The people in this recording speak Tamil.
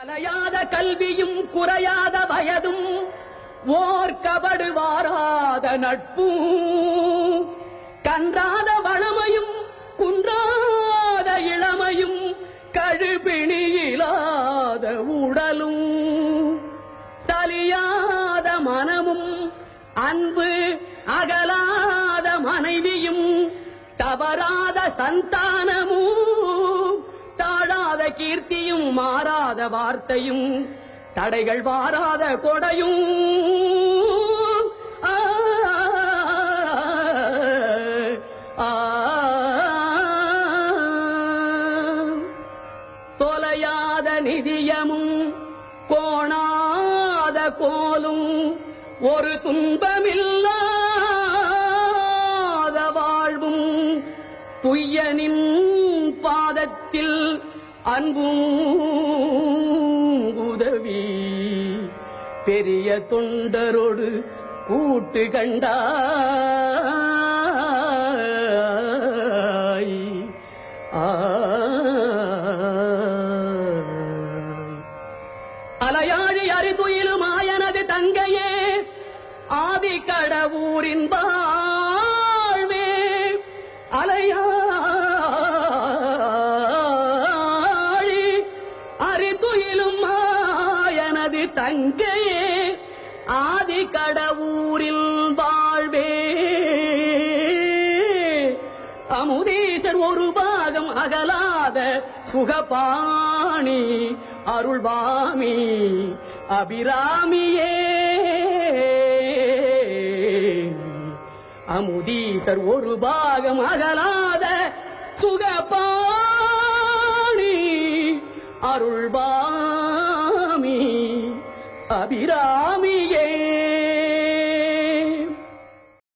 கலையாத கல்வியும் குறையாத வயதும் ஓர் கபடு வாராத நட்பும். கன்றாத வளமையும் குன்றாத இளமையும் கழுபிணியிலாத உடலும். சலியாத மனமும் அன்பு அகலாத மனைவியும் தவறாத சந்தானமும். மாறாத கீர்த்தியும் மாறாத வார்த்தையும் தடைகள் வாராத கொடையும் தொலையாத நிதியமும் கோணாத கோலும் ஒரு துன்பமில்லாத வாழ்வும் துய்யனின் பாதத்தில் அன்பும் உதவி. பெரிய தொண்டரோடு கூட்டு கண்டாய். அலையாழி அரிதுயிலும் ஆயனது தங்கையே. ஆதி கடவுரின் வாழ்வே. அலையா ஆயனது தங்கையே ஆதி கடவுரில் வாழ்வே. அமுதீசர் ஒரு பாகம் அகலாத சுகபாணி அருள்வாமி அபிராமியே. அமுதீசர் ஒரு பாகம் அகலாத சுகபாணி அருள்வாமி. அபிராமியை.